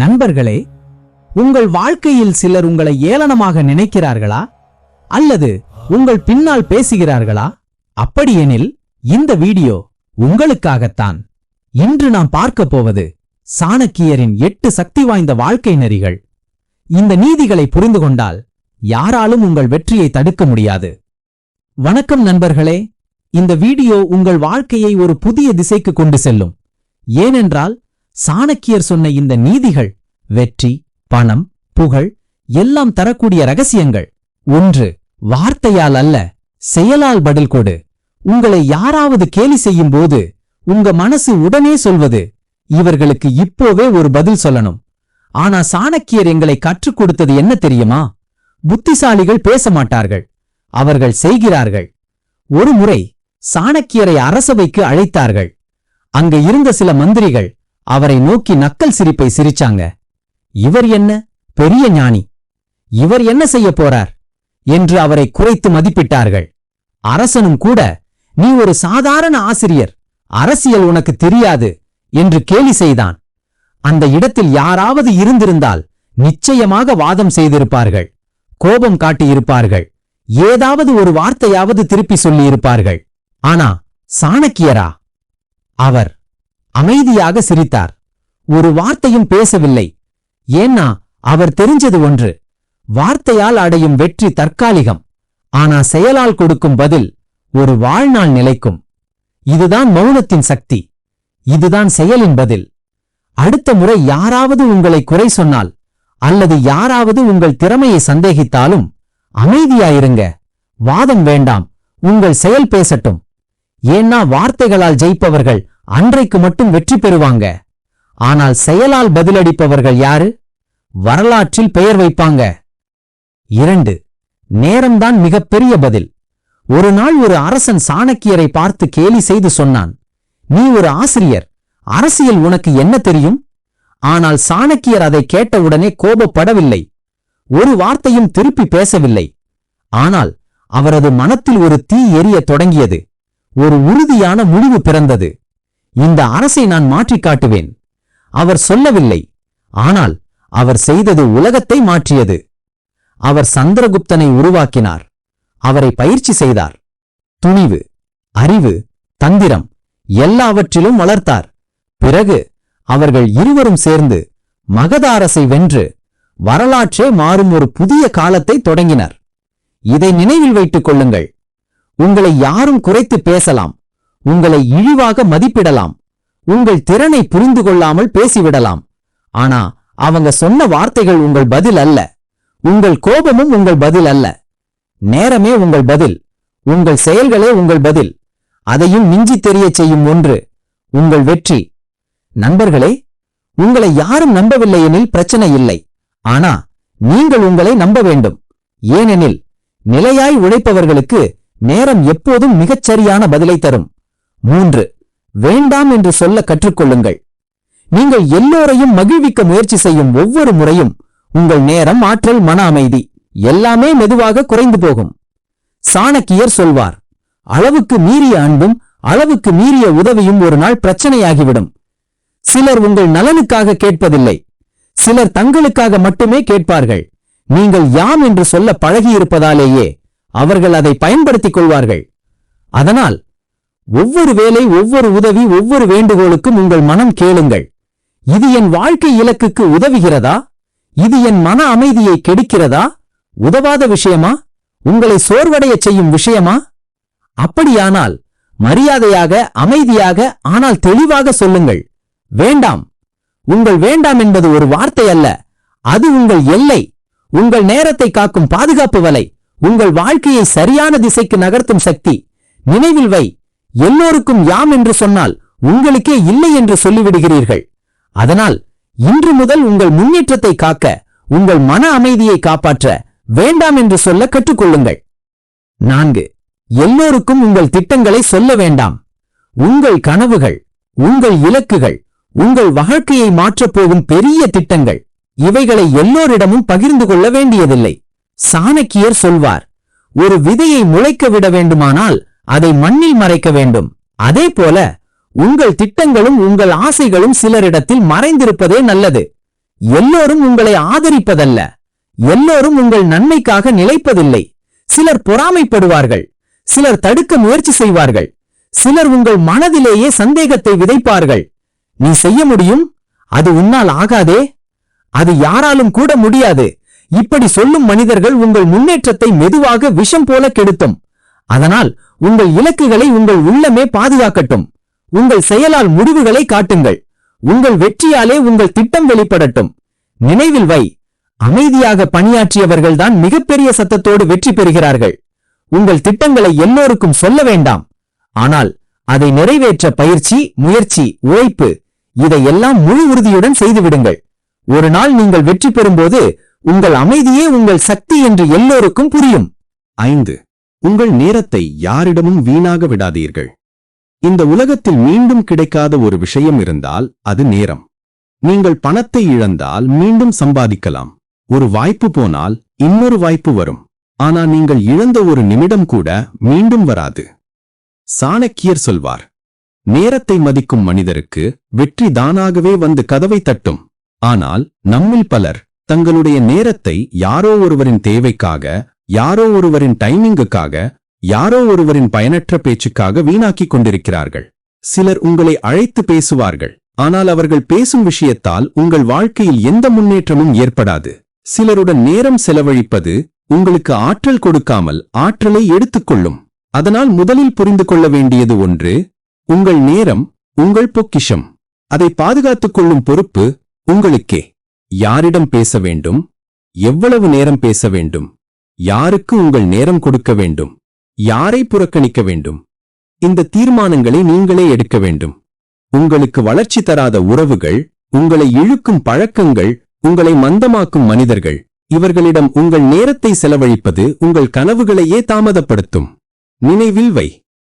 நண்பர்களே உங்கள் வாழ்க்கையில் சிலர் உங்களை ஏளனமாக நினைக்கிறார்களா? அல்லது உங்கள் பின்னால் பேசுகிறார்களா? அப்படியெனில் இந்த வீடியோ உங்களுக்காகத்தான். இன்று நாம் பார்க்க போவது சாணக்கியரின் எட்டு சக்தி வாய்ந்த வாழ்க்கை நெறிகள். இந்த நீதிகளை புரிந்து கொண்டால் யாராலும் உங்கள் வெற்றியை தடுக்க முடியாது. வணக்கம் நண்பர்களே இந்த வீடியோ உங்கள் வாழ்க்கையை ஒரு புதிய திசைக்கு கொண்டு செல்லும். ஏனென்றால் சாணக்கியர் சொன்ன இந்த நீதிகள் வெற்றி பணம் புகழ் எல்லாம் தரக்கூடிய ரகசியங்கள். ஒன்று வார்த்தையால் அல்ல செயலால் பதில் கொடு. உங்களை யாராவது கேலி செய்யும் போது உங்க மனசு உடனே சொல்வது இவர்களுக்கு இப்போவே ஒரு பதில் சொல்லணும். ஆனா சாணக்கியர் எங்களை கற்றுக் கொடுத்தது என்ன தெரியுமா? புத்திசாலிகள் பேச மாட்டார்கள் அவர்கள் செய்கிறார்கள். ஒரு முறை சாணக்கியரை அரசவைக்கு அழைத்தார்கள். அங்க இருந்த சில மந்திரிகள் அவரை நோக்கி நக்கல் சிரிப்பை சிரிச்சாங்க. இவர் என்ன? பெரிய ஞானி. இவர் என்ன செய்ய போறார்? என்று அவரை குறைத்து மதிப்பிட்டார்கள். அரசனும் கூட நீ ஒரு சாதாரண ஆசிரியர். அரசியல் உனக்கு தெரியாது என்று கேலி செய்தான். அந்த இடத்தில் யாராவது இருந்திருந்தால் நிச்சயமாக வாதம் செய்திருப்பார்கள். கோபம் காட்டியிருப்பார்கள். ஏதாவது ஒரு வார்த்தையாவது திருப்பி சொல்லியிருப்பார்கள். ஆனா சாணக்கியரா? அவர் அமைதியாக சிரித்தார். ஒரு வார்த்தையும் பேசவில்லை. ஏன்னா அவர் தெரிஞ்சது ஒன்று. வார்த்தையால் அடையும் வெற்றி தற்காலிகம். ஆனா செயலால் கொடுக்கும் பதில் ஒரு வாழ்நாள் நிலைக்கும். இதுதான் மௌனத்தின் சக்தி. இதுதான் செயலின் பதில். அடுத்த முறை யாராவது உங்களை குறை சொன்னால் அல்லது யாராவது உங்கள் திறமையை சந்தேகித்தாலும் அமைதியாயிருங்க. வாதம் வேண்டாம். உங்கள் செயல் பேசட்டும். ஏன்னா வார்த்தைகளால் ஜெயிப்பவர்கள் அன்றைக்கு மட்டும் வெற்றி பெறுவாங்க. ஆனால் செயலால் பதிலளிப்பவர்கள் யாரு? வரலாற்றில் பெயர் வைப்பாங்க. இரண்டு நேரம்தான் மிகப்பெரிய பதில். ஒரு நாள் ஒரு அரசன் சாணக்கியரை பார்த்து கேலி செய்து சொன்னான். நீ ஒரு ஆசிரியர் அரசியல் உனக்கு என்ன தெரியும்? ஆனால் சாணக்கியர் அதை கேட்டவுடனே கோபப்படவில்லை. ஒரு வார்த்தையும் திருப்பி பேசவில்லை. ஆனால் அவரது மனத்தில் ஒரு தீ எரியத் தொடங்கியது. ஒரு உறுதியான முடிவு பிறந்தது. இந்த அரசை நான் மாற்றிக் காட்டுவேன். அவர் சொல்லவில்லை. ஆனால் அவர் செய்தது உலகத்தை மாற்றியது. அவர் சந்திரகுப்தனை உருவாக்கினார். அவரை பயிற்சி செய்தார். துணிவு அறிவு தந்திரம் எல்லாவற்றிலும் வளர்த்தார். பிறகு அவர்கள் இருவரும் சேர்ந்து மகத அரசை வென்று வரலாற்றே மாறும் ஒரு புதிய காலத்தை தொடங்கினர். இதை நினைவில் வைத்துக் கொள்ளுங்கள். உங்களை யாரும் குறைத்து பேசலாம். உங்களை இழிவாக மதிப்பிடலாம். உங்கள் திறனை புரிந்து கொள்ளாமல் பேசிவிடலாம். ஆனா அவங்க சொன்ன வார்த்தைகள் உங்கள் பதில் அல்ல. உங்கள் கோபமும் உங்கள் பதில் அல்ல. நேரமே உங்கள் பதில். உங்கள் செயல்களே உங்கள் பதில். அதையும் மிஞ்சி தெரியச் செய்யும் ஒன்று உங்கள் வெற்றி. நண்பர்களே உங்களை யாரும் நம்பவில்லை எனில் பிரச்சனை இல்லை. ஆனா நீங்கள் உங்களை நம்ப வேண்டும். ஏனெனில் நிலையாய் உழைப்பவர்களுக்கு நேரம் எப்போதும் மிகச்சரியான பதிலை தரும். மூன்று வேண்டாம் என்று சொல்ல கற்றுக்கொள்ளுங்கள். நீங்கள் எல்லோரையும் மகிழ்விக்க முயற்சி செய்யும் ஒவ்வொரு முறையும் உங்கள் நேரம் ஆற்றல் மன அமைதி எல்லாமே மெதுவாக குறைந்து போகும். சாணக்கியர் சொல்வார் அளவுக்கு மீறிய அன்பும் அளவுக்கு மீறிய உதவியும் ஒரு நாள் பிரச்சனையாகிவிடும். சிலர் உங்கள் நலனுக்காக கேட்பதில்லை. சிலர் தங்களுக்காக மட்டுமே கேட்பார்கள். நீங்கள் யாம் என்று சொல்ல பழகியிருப்பதாலேயே அவர்கள் அதை பயன்படுத்திக் கொள்வார்கள். அதனால் ஒவ்வொரு வேலை ஒவ்வொரு உதவி ஒவ்வொரு வேண்டுகோளுக்கும் உங்கள் மனம் கேளுங்கள். இது என் வாழ்க்கை இலக்குக்கு உதவுகிறதா? இது என் மன அமைதியை கெடுக்கிறதா? உதவாத விஷயமா? உங்களை சோர்வடையச் செய்யும் விஷயமா? அப்படியானால் மரியாதையாக அமைதியாக ஆனால் தெளிவாக சொல்லுங்கள். வேண்டாம். உங்கள் வேண்டாம் என்பது ஒரு வார்த்தை அல்ல. அது உங்கள் எல்லை. உங்கள் நேரத்தை காக்கும் பாதுகாப்பு வலை. உங்கள் வாழ்க்கையை சரியான திசைக்கு நகர்த்தும் சக்தி. நினைவில் வை. எல்லோருக்கும் யாம் என்று சொன்னால் உங்களுக்கே இல்லை என்று சொல்லிவிடுகிறீர்கள். அதனால் இன்று முதல் உங்கள் முன்னேற்றத்தை காக்க உங்கள் மன அமைதியை காப்பாற்ற வேண்டாம் என்று சொல்ல கற்றுக்கொள்ளுங்கள். நான்கு எல்லோருக்கும் உங்கள் திட்டங்களை சொல்ல வேண்டாம். உங்கள் கனவுகள் உங்கள் இலக்குகள் உங்கள் வாழ்க்கையை மாற்றப் போகும் பெரிய திட்டங்கள் இவைகளை எல்லோரிடமும் பகிர்ந்து கொள்ள வேண்டியதில்லை. சாணக்கியர் சொல்வார் ஒரு விதையை முளைக்க விட வேண்டுமானால் அதை மண்ணில் மறைக்க வேண்டும். அதே போல உங்கள் திட்டங்களும் உங்கள் ஆசைகளும் சிலரிடத்தில் மறைந்திருப்பதே நல்லது. எல்லோரும் உங்களை ஆதரிப்பதல்ல. எல்லோரும் உங்கள் நன்மைக்காக நிலைப்பதில்லை. சிலர் பொறாமைப்படுவார்கள். சிலர் தடுக்க முயற்சி செய்வார்கள். சிலர் உங்கள் மனதிலேயே சந்தேகத்தை விதைப்பார்கள். நீ செய்ய முடியும்? அது உன்னால் ஆகாதே. அது யாராலும் கூட முடியாது. இப்படி சொல்லும் மனிதர்கள் உங்கள் முன்னேற்றத்தை மெதுவாக விஷம் போல கெடுத்தும். அதனால் உங்கள் இலக்குகளை உங்கள் உள்ளமே பாதுகாக்கட்டும். உங்கள் செயலால் முடிவுகளை காட்டுங்கள். உங்கள் வெற்றியாலே உங்கள் திட்டம் வெளிப்படட்டும். நினைவில் வை. அமைதியாக பணியாற்றியவர்கள்தான் மிகப்பெரிய சத்தத்தோடு வெற்றி பெறுகிறார்கள். உங்கள் திட்டங்களை எல்லோருக்கும் சொல்ல வேண்டாம். ஆனால் அதை நிறைவேற்ற பயிற்சி முயற்சி உழைப்பு இதையெல்லாம் முழு உறுதியுடன் செய்துவிடுங்கள் ஒரு நாள் நீங்கள் வெற்றி பெறும்போது உங்கள் அமைதியே உங்கள் சக்தி என்று எல்லோருக்கும் புரியும். ஐந்து. உங்கள் நேரத்தை யாரிடமும் வீணாக விடாதீர்கள். இந்த உலகத்தில் மீண்டும் கிடைக்காத ஒரு விஷயம் இருந்தால் அது நேரம். நீங்கள் பணத்தை இழந்தால் மீண்டும் சம்பாதிக்கலாம். ஒரு வாய்ப்பு போனால் இன்னொரு வாய்ப்பு வரும். ஆனால் நீங்கள் இழந்த ஒரு நிமிடம் கூட மீண்டும் வராது. சாணக்கியர் சொல்வார் நேரத்தை மதிக்கும் மனிதருக்கு வெற்றி தானாகவே வந்து கதவை தட்டும். ஆனால் நம்மில் பலர் தங்களுடைய நேரத்தை யாரோ ஒருவரின் தேவைக்காக யாரோ ஒருவரின் டைமிங்குக்காக யாரோ ஒருவரின் பயனற்ற பேச்சுக்காக வீணாக்கிக் கொண்டிருக்கிறார்கள். சிலர் உங்களை அழைத்து பேசுவார்கள். ஆனால் அவர்கள் பேசும் விஷயத்தால் உங்கள் வாழ்க்கையில் எந்த முன்னேற்றமும் ஏற்படாது. சிலருடன் நேரம் செலவழிப்பது உங்களுக்கு ஆற்றல் கொடுக்காமல் ஆற்றலை எடுத்துக்கொள்ளும். அதனால் முதலில் புரிந்து கொள்ள வேண்டியது ஒன்று உங்கள் நேரம் உங்கள் பொக்கிஷம். அதை பாதுகாத்துக் கொள்ளும் பொறுப்பு உங்களுக்கே. யாரிடம் பேச வேண்டும்? எவ்வளவு நேரம் பேச வேண்டும்? யாருக்கு உங்கள் நேரம் கொடுக்க வேண்டும்? யாரை புறக்கணிக்க வேண்டும்? இந்த தீர்மானங்களை நீங்களே எடுக்க வேண்டும். உங்களுக்கு வளர்ச்சி தராத உறவுகள் உங்களை இழுக்கும் பழக்கங்கள் உங்களை மந்தமாக்கும் மனிதர்கள் இவர்களிடம் உங்கள் நேரத்தை செலவழிப்பது உங்கள் கனவுகளையே தாமதப்படுத்தும். நினைவில் வை.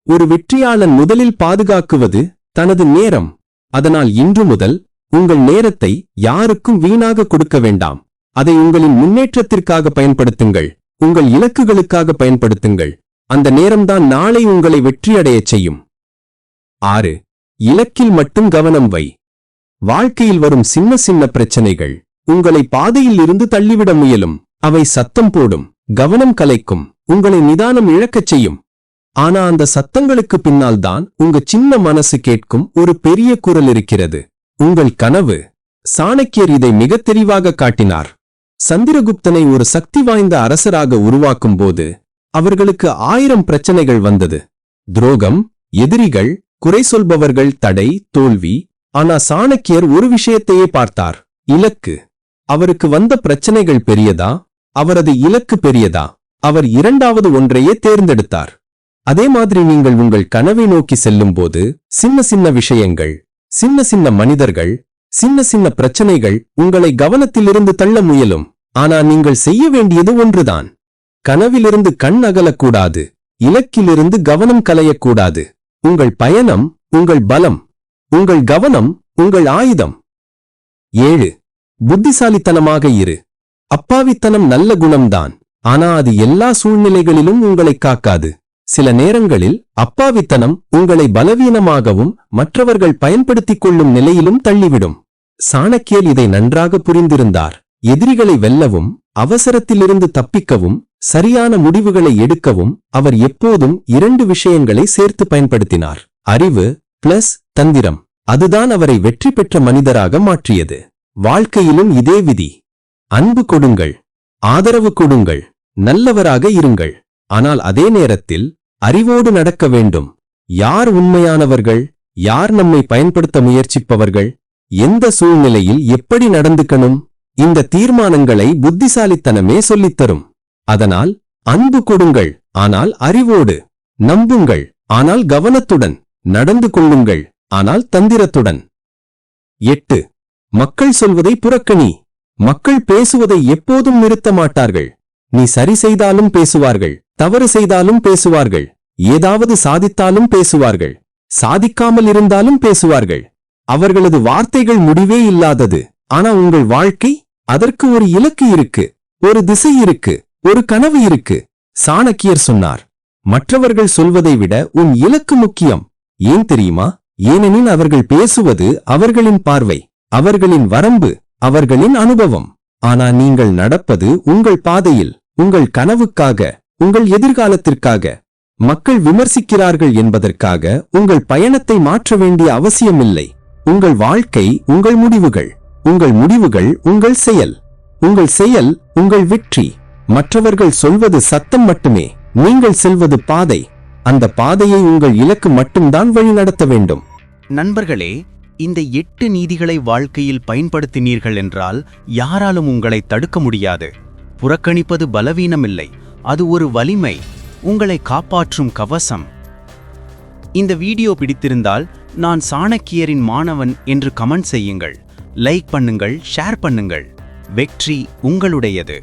ஒரு வெற்றியாளன் முதலில் பாதுகாக்குவது தனது நேரம். அதனால் இன்று முதல் உங்கள் நேரத்தை யாருக்கும் வீணாக கொடுக்க வேண்டாம். அதை உங்களின் முன்னேற்றத்திற்காக பயன்படுத்துங்கள். உங்கள் இலக்குகளுக்காக பயன்படுத்துங்கள். அந்த நேரம்தான் நாளை உங்களை வெற்றியடையச் செய்யும். ஆறு இலக்கில் மட்டும் கவனம் வை. வாழ்க்கையில் வரும் சின்ன சின்ன பிரச்சனைகள் உங்களை பாதையில் இருந்து தள்ளிவிட முயலும். அவை சத்தம் போடும் கவனம் கலைக்கும் உங்களை நிதானம் இழக்கச் செய்யும். ஆனா அந்த சத்தங்களுக்கு பின்னால் தான் உங்க சின்ன மனசு கேட்கும் ஒரு பெரிய குரல் இருக்கிறது. உங்கள் கனவு சாணக்கியர் இதை மிகத் தெளிவாக காட்டினார். சந்திரகுப்தனை ஒரு சக்தி வாய்ந்த அரசராக உருவாக்கும் போது அவர்களுக்கு ஆயிரம் பிரச்சனைகள் வந்தது. துரோகம் எதிரிகள் குறை சொல்பவர்கள் தடை தோல்வி ஆனா சாணக்கியர் ஒரு விஷயத்தையே பார்த்தார். இலக்கு. அவருக்கு வந்த பிரச்சனைகள் பெரியதா? அவரது இலக்கு பெரியதா? அவர் இரண்டாவது ஒன்றையே தேர்ந்தெடுத்தார். அதே மாதிரி நீங்கள் உங்கள் கனவை நோக்கி செல்லும்போது சின்ன சின்ன விஷயங்கள் சின்ன சின்ன மனிதர்கள் சின்ன சின்ன பிரச்சனைகள் உங்களை கவனத்திலிருந்து தள்ள முயலும். ஆனா நீங்கள் செய்ய வேண்டியது ஒன்றுதான். கனவிலிருந்து கண் அகலக்கூடாது. இலக்கிலிருந்து கவனம் கலையக்கூடாது. உங்கள் பயணம் உங்கள் பலம். உங்கள் கவனம் உங்கள் ஆயுதம். ஏழு. புத்திசாலித்தனமாக இரு. அப்பாவித்தனம் நல்ல குணம்தான். ஆனா அது எல்லா சூழ்நிலைகளிலும் உங்களை காக்காது. சில நேரங்களில் அப்பாவித்தனம் உங்களை பலவீனமாகவும் மற்றவர்கள் பயன்படுத்திக் கொள்ளும் நிலையிலும் தள்ளிவிடும். சாணக்கியர் இதை நன்றாக புரிந்திருந்தார். எதிரிகளை வெல்லவும் அவசரத்திலிருந்து தப்பிக்கவும் சரியான முடிவுகளை எடுக்கவும் அவர் எப்போதும் இரண்டு விஷயங்களை சேர்த்து பயன்படுத்தினார். அறிவு பிளஸ் தந்திரம். அதுதான் அவரை வெற்றி பெற்ற மனிதராக மாற்றியது. வாழ்க்கையிலும் இதே விதி. அன்பு கொடுங்கள். ஆதரவு கொடுங்கள். நல்லவராக இருங்கள். ஆனால் அதே நேரத்தில் அறிவோடு நடக்க வேண்டும். யார் உண்மையானவர்கள்? யார் நம்மை பயன்படுத்த முயற்சிப்பவர்கள்? எந்த சூழ்நிலையில் எப்படி நடந்துக்கணும்? இந்த தீர்மானங்களை புத்திசாலித்தனமே சொல்லித்தரும். அதனால் அன்பு கொடுங்கள். ஆனால் அறிவோடு நம்புங்கள். ஆனால் கவனத்துடன் நடந்து கொள்ளுங்கள். ஆனால் தந்திரத்துடன். எட்டு. மக்கள் சொல்வதை புறக்கணி. மக்கள் பேசுவதை எப்போதும் நிறுத்த மாட்டார்கள். நீ சரி செய்தாலும் பேசுவார்கள். தவறு செய்தாலும் பேசுவார்கள். ஏதாவது சாதித்தாலும் பேசுவார்கள். சாதிக்காமல் இருந்தாலும் பேசுவார்கள். அவர்களது வார்த்தைகள் முடிவே இல்லாதது. ஆனா உங்கள் வாழ்க்கை அதற்கு ஒரு இலக்கு இருக்கு. ஒரு திசை இருக்கு. ஒரு கனவு இருக்கு. சாணக்கியர் சொன்னார். மற்றவர்கள் சொல்வதை விட உன் இலக்கு முக்கியம். ஏன் தெரியுமா? ஏனெனில் அவர்கள் பேசுவது அவர்களின் பார்வை. அவர்களின் வரம்பு அவர்களின் அனுபவம். ஆனா நீங்கள் நடப்பது உங்கள் பாதையில் உங்கள் கனவுக்காக உங்கள் எதிர்காலத்திற்காக. மக்கள் விமர்சிக்கிறார்கள் என்பதற்காக உங்கள் பயணத்தை மாற்ற வேண்டிய அவசியமில்லை. உங்கள் வாழ்க்கை உங்கள் முடிவுகள். உங்கள் முடிவுகள் உங்கள் செயல். உங்கள் செயல் உங்கள் வெற்றி. மற்றவர்கள் சொல்வது சத்தம் மட்டுமே. நீங்கள் செல்வது பாதை. அந்த பாதையை உங்கள் இலக்கு மட்டும்தான் வழிநடத்த வேண்டும். நண்பர்களே இந்த எட்டு நீதிகளை வாழ்க்கையில் பயன்படுத்தினீர்கள் என்றால் யாராலும் உங்களை தடுக்க முடியாது. புறக்கணிப்பது பலவீனமில்லை. அது ஒரு வலிமை. உங்களை காப்பாற்றும் கவசம். இந்த வீடியோ பிடித்திருந்தால் நான் சாணக்கியரின் மாணவன் என்று கமெண்ட் செய்யுங்கள் லைக் பண்ணுங்கள் ஷேர் பண்ணுங்கள். வெற்றி உங்களுடையது.